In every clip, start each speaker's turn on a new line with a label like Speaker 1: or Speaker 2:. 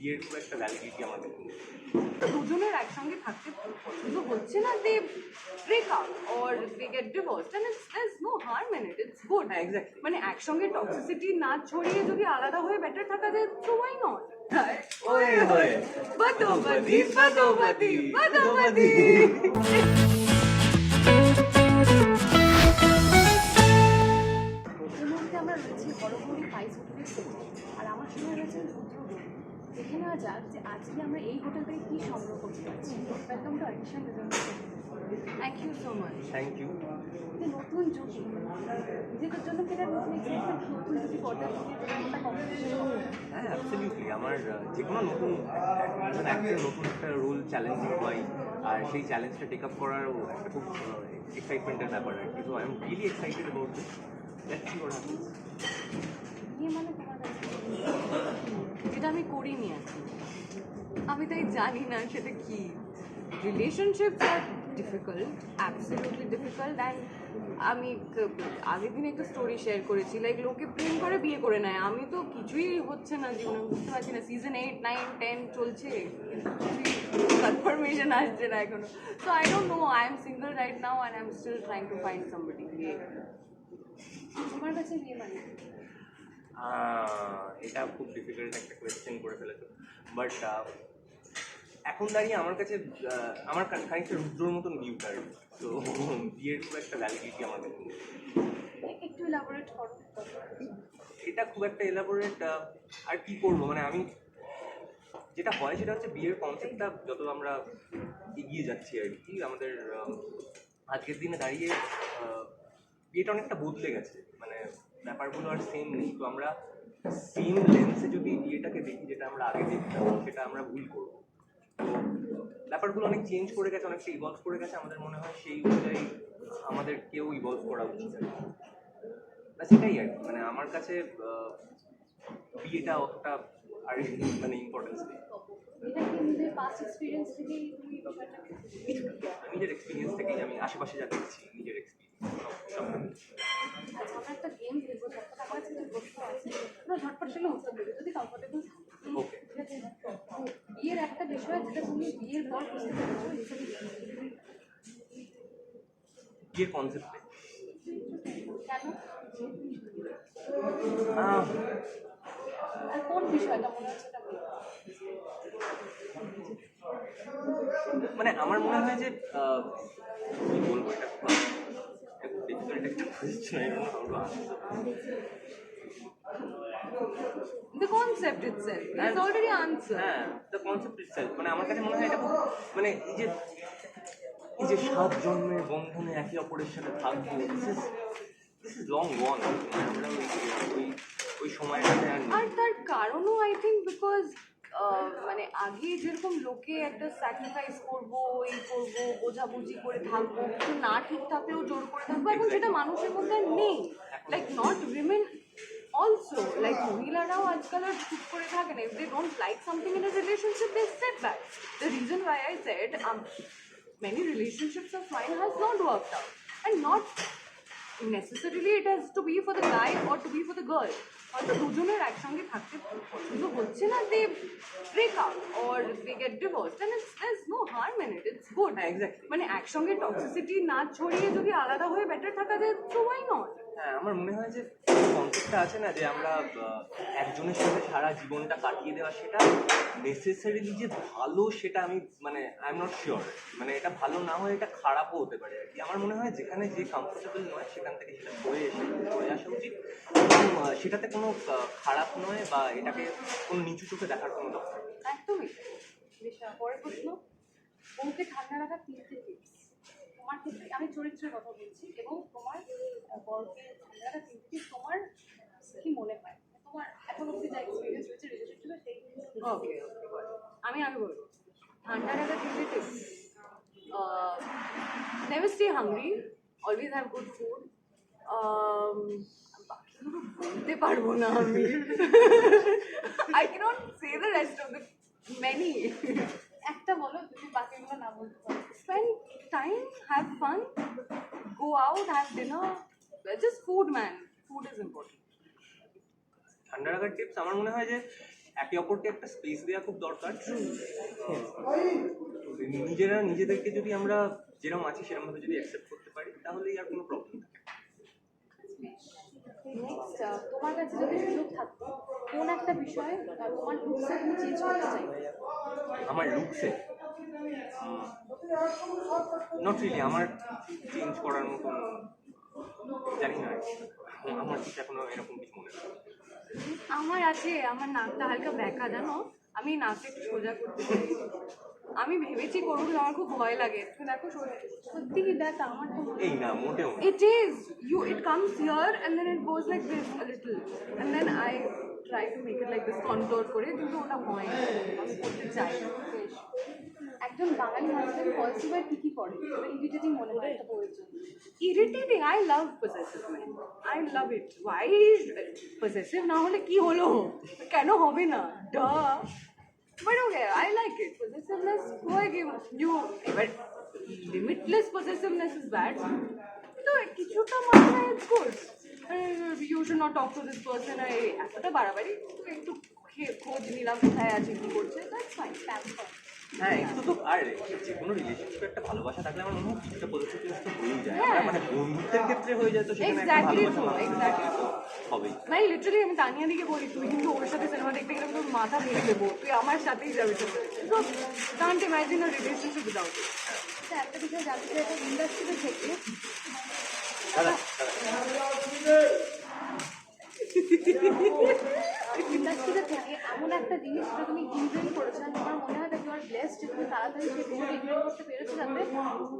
Speaker 1: বিয়ের খুব একটা ভ্যালিডিটি নেই।
Speaker 2: দুজনের একসঙ্গে থাকতে পছন্দ হচ্ছে না they break up or they get divorce then it's there no harm in it it's good
Speaker 1: exactly.
Speaker 2: মানে একসঙ্গে টক্সিসিটি না ছড়িয়ে যদি আলাদা হয়ে বেটার থাকা যায় তো ওয়াই নট
Speaker 1: ওয়ে ওয়ে
Speaker 2: বাদোবাদি বাদোবাদি বাদোবাদি আমরা রয়েছি হরগৌরী পাইস আর আমার সঙ্গে রয়েছেন রুদ্রদূত দেখে নেওয়া যাক যে আজকে আমরা এই হোটেল থেকে কী সংগ্রহ করতে পারছি। Welcome to audition thank you so much
Speaker 1: thank you
Speaker 2: নতুন জুটি নিজেদের জন্য কেনার নতুন নতুন জুটি পর্দা একটা
Speaker 1: হ্যাঁ অ্যাবসলিউটলি আমার যে কোনো নতুন একজন নতুন একটা রোল চ্যালেঞ্জিং হয় আর সেই চ্যালেঞ্জটা টেক আপ করার একটা খুব এক্সাইটমেন্টের ব্যাপার আর কি। তো I am really excited about this let's see what happens
Speaker 2: মানে তোমার কাছে যেটা আমি করিনি এখন আমি তাই জানি না সেটা কি। Relationship difficult absolutely difficult and আমি আগের দিন একটা স্টোরি শেয়ার করেছি লাইক লোকে প্রেম করে বিয়ে করে নেয়। আমি তো কিছুই হচ্ছে না জীবনে, বুঝতে পারছি না। সিজন এইট নাইন টেন চলছে কনফার্মেশন আসছে না এখনও। So I don't know I am single right now and I am still trying to find somebody তোমার কাছে বিয়ে মানে?
Speaker 1: এটা খুব ডিফিকাল্ট একটা কোয়েশ্চেন করে ফেলেছো। বাট এখন দাঁড়িয়ে আমার কাছে আমার খানিকটা রুদ্রর মতন ভিউটার তো বিয়ের খুব একটা ভ্যালিডিটি আমার কাছে
Speaker 2: একটু ইলাবোরেট করো।
Speaker 1: এটা খুব একটা এলাবোরেট আর কি করব? মানে আমি যেটা হয় সেটা হচ্ছে বিয়ের কনসেপ্টটা যত আমরা এগিয়ে যাচ্ছি আর কি আমাদের আজকের দিনে দাঁড়িয়ে বিয়েটা অনেকটা বদলে গেছে। মানে ব্যাপারগুলো আর সেম নেই। তো আমরা সেম লেন্সে যদি বিয়েটাকে দেখি যেটা আমরা আগে দেখতাম সেটা আমরা ভুল করব। তো ব্যাপারগুলো অনেক চেঞ্জ করে গেছে অনেকটা ইভলভ করে গেছে। আমাদের মনে হয় সেই অনুযায়ী আমাদের কেউ ইভলভ করা উচিত না সেটাই আর মানে আমার কাছে বিয়েটা অতটা আর মানে ইম্পর্টেন্স নেই।
Speaker 2: নিজের এক্সপিরিয়েন্স থেকেই
Speaker 1: আমি আশেপাশে যা দেখছি নিজের এক্সপিরিয়েন্স সব
Speaker 2: আচ্ছা আমরা একটা গেম খেলব ঝটপট আমার কাছে কিছু প্রশ্ন আছে তোমরা ঝটপট সেগুলো উত্তর দেবে যদি কমফোর্টেবল বিয়ের একটা বিষয় যেটা তুমি বিয়ের পর বুঝতে পেরেছ
Speaker 1: বিয়ের কনসেপ্টে
Speaker 2: আর কোন বিষয়টা মনে হচ্ছে
Speaker 1: মানে আমার মনে হয় যে কি বলব এটা? খুব ডিফিকাল্ট একটা question I don't how to answer
Speaker 2: The concept itself. It's already answered.
Speaker 1: হ্যাঁ দ্য কনসেপ্ট ইটসেলফ মানে আমার কাছে মনে হয় এটা মানে এই যে এই যে সাত জন্মের বন্ধনে একে অপরের সাথে থাকব this is this is long gone আমরা ওই ওই সময়টাতে। আর
Speaker 2: তার কারণও আই থিঙ্ক বিকজ মানে আগে যেরকম লোকে একটা স্যাক্রিফাইস করব এই করব বোঝাবুঝি করে থাকব কিছু না ঠিক থাকলেও জোর করে থাকব এখন সেটা মানুষের মধ্যে নেই like not women also like মহিলারাও আজকাল আর চুপ করে থাকে না if they don't like something in a relationship they set that the reason why I said many relationships of mine has not worked out. And not necessarily it has to be for the guy or to be for the girl. হয়তো দুজনের একসঙ্গে থাকতে পছন্দ হচ্ছে না they break up or they get divorce then it's there no harm in it it's good
Speaker 1: হ্যাঁ exactly
Speaker 2: মানে একসঙ্গে টক্সিসিটি না ছড়িয়ে যদি আলাদা হয়ে বেটার থাকা যায় তো ওয়াই নট
Speaker 1: হ্যাঁ আমার মনে হয় যে কনসেপ্টটা আছে না যে আমরা একজনের সাথে সারা জীবনটা কাটিয়ে দেওয়া, সেটা নেসেসারিলি যে ভালো সেটা আমি মানে আই এম নট শিওর মানে এটা ভালো না হয়ে এটা খারাপও হতে পারে আর কি। আমার মনে হয় যেখানে যে কমফোর্টেবল নয়, সেখান থেকে সেটা সরে এসে, সরে আসা উচিত। সেটাতে কোনো খারাপ নয় বা এটাকে কোনো নিচু চোখে দেখার কোনো দরকার।
Speaker 2: একদমই পরের প্রশ্ন। বউকে ঠান্ডা রাখা তিনটে টিপস তোমার ক্ষেত্রে আমি চরিত্রের কথা বলছি এবং তোমার বরকে ঠান্ডা রাখা তোমার কি মনে হয়? তোমার এখন অব্দি যা এক্সপিরিয়েন্স হয়েছে রিলেশনশিপে সেই ওকে আমি আমি বলব। ঠান্ডা তিনটে tips never stay hungry always have good food বলতে পারব না আমি। I can't say the rest of the many একটা বলো তুমি বাকিগুলো না বলতে পারো। Time have fun go out have dinner just food man food is important
Speaker 1: ঠান্ডা রাখার টিপস আমার মনে হয় যে একে অপরকে একটা স্পেস দেওয়া খুব দরকার। নিজেরা নিজেদেরকে যদি আমরা যেরকম আছি সেরকম ভাবে যদি অ্যাকসেপ্ট করতে পারি তাহলেই আর কোনো প্রবলেম
Speaker 2: নেক্সট তোমার কাছে যদি সুযোগ থাকতো কোন একটা বিষয়ে তোমার লুকসে তুমি চেঞ্জ করতে চাইবে
Speaker 1: আমার লুকসে নট রিলি আমার চেঞ্জ করার মতন জানি না আমার ঠিক এখনও এরকম কিছু মনে
Speaker 2: আমার আছে আমার নাকটা হালকা ব্যাকা জানো আমি নাকটা একটু সোজা করতে চাই আমি ভেবেছি করব কিন্তু আমার খুব ভয় লাগে তুমি দেখো সত্যি- কি দেখ আমার তো
Speaker 1: এই না মোটেও না।
Speaker 2: It is. You. It comes here and then it goes like this a little, and then I try to make it like this করে কিন্তু ওটা হয়। আমি করতে চাই। একজন বাঙালি হাজবেন্ড পজিটিভ কি কি করে ইরিটেটিং মনে হয় একটা বউয়ের জন্য। Irritating I love possessive man I love it why possessive না হলে কি হলো? কেন হবে না? ডা but okay I like it possessiveness হয় কি ইউ এবার লিমিটলেস পজেসিভনেস ইজ ব্যাড তো কিছুটা মাত্রায় it's good you should not talk to this person এতটা বাড়াবাড়ি, একটু খোঁজ নিলাম, কোথায় আছে, কি করছে দ্যাটস ফাইন ট্যাম্পার
Speaker 1: হ্যাঁ একটু তো আর যে কোনো রিলেশনশিপে একটা ভালোবাসা থাকলে আমার মনে হয় কিছুটা পজিটিভ তো হয়েই যায়।
Speaker 2: হ্যাঁ।
Speaker 1: মানে বন্ধুত্বের ক্ষেত্রে হয়ে যায় তো সেখানে একটা ভালোবাসা হবেই।
Speaker 2: মানে লিটারালি আমি তানিয়া দিকে বলি তুই কিন্তু ওর সাথে সিনেমা দেখতে গেলে তোর মাথা ভেঙে দেবো। তুই আমার সাথেই যাবি তো। Can't imagine a relationship without it একটা বিষয় জানতে চাই ইন্ডাস্ট্রিতে থেকে?
Speaker 1: দাদা
Speaker 2: ইন্ডাস্ট্রিতে থেকে এমন একটা জিনিস যেটা তুমি ইনভেন্ট করেছ তোমার মনে হয় you are blessed যে তুমি তাড়াতাড়ি সেই জিনিসটা ইনভেন্ট করতে পেরেছ যাতে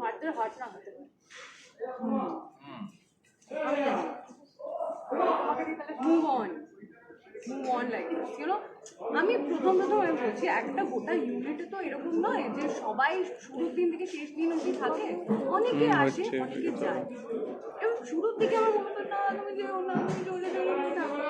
Speaker 2: ফার্দার হার্ট না হতে পারে। Move on move on like you আমি প্রথম প্রথম আমি বলছি একটা গোটা ইউনিটে তো এরকম নয় যে সবাই শুরুর দিন থেকে শেষ দিন অবধি থাকে অনেকে আসে অনেকে যায়। এবং শুরুর দিকে আমার মনে হতো না তুমি যেও না তুমি চলে যাও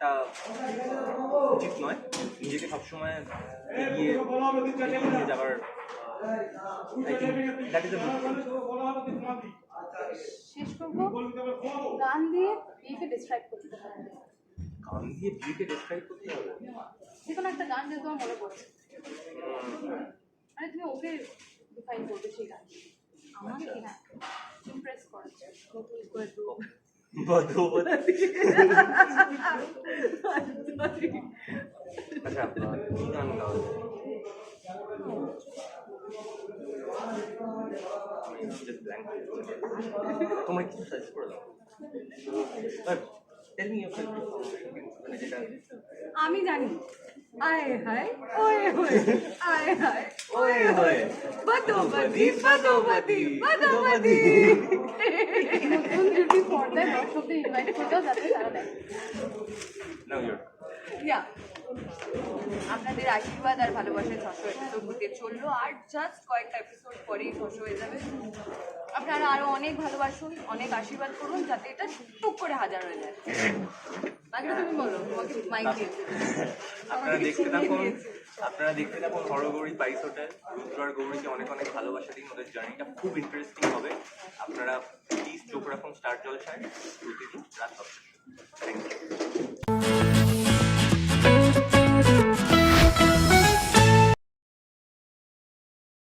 Speaker 1: থাকাটা উচিত নয়। নিজেকে সবসময় এগিয়ে নিয়ে যাওয়ার দ্যাট ইজ
Speaker 2: শেষ করব। গান দিয়ে বিয়েকে ডিসক্রাইব করতে হবে।
Speaker 1: গান দিয়ে বিয়েকে ডিসক্রাইব করতে হবে?
Speaker 2: যে কোনো একটা গান তোমার মনে পড়ছে মানে তুমি ওকে ডিফাইন করবে সেই গান ইমপ্রেস করেছে নতুন করে তো
Speaker 1: ভদ্রবতী আচ্ছা কি গান গাওয়া? আমি। তোমরা সাজেস্ট করে দাও But tell me your favorite song, মানে যেটা
Speaker 2: আমি জানি আয় হায় ওয়ে ওয়ে আয় হায়
Speaker 1: ওয়ে ওয়ে
Speaker 2: বদোবদি বদোবদি বদোবদি নতুন জুটি পর্দায় দর্শকদের ইনভাইট করে দাও যাতে তারা দেখে
Speaker 1: নাও ইউর
Speaker 2: ইয়া আপনাদের আশীর্বাদ আর ভালোবাসায় ছশো এপিসোড হতে চলল। আর জাস্ট কয়েকটা এপিসোড পরেই ছশো হয়ে যাবে। আপনারা আরও অনেক ভালোবাসুন অনেক আশীর্বাদ করুন যাতে এটা টুক করে হাজার হয়ে যায়। বাকিটা তুমি বলো তোমাকে মাইক দিয়েছে
Speaker 1: আপনারা দেখতে থাকুন আপনারা দেখতে থাকুন হরগৌরী পাইস হোটেল রুদ্র আর গৌরীকে অনেক অনেক ভালোবাসা দিন ওদের জার্নিটা খুব ইন্টারেস্টিং হবে। আপনারা প্লিজ চোখ রাখুন স্টার জলসায়। প্রতিদিন রাত দশটার থ্যাংক ইউ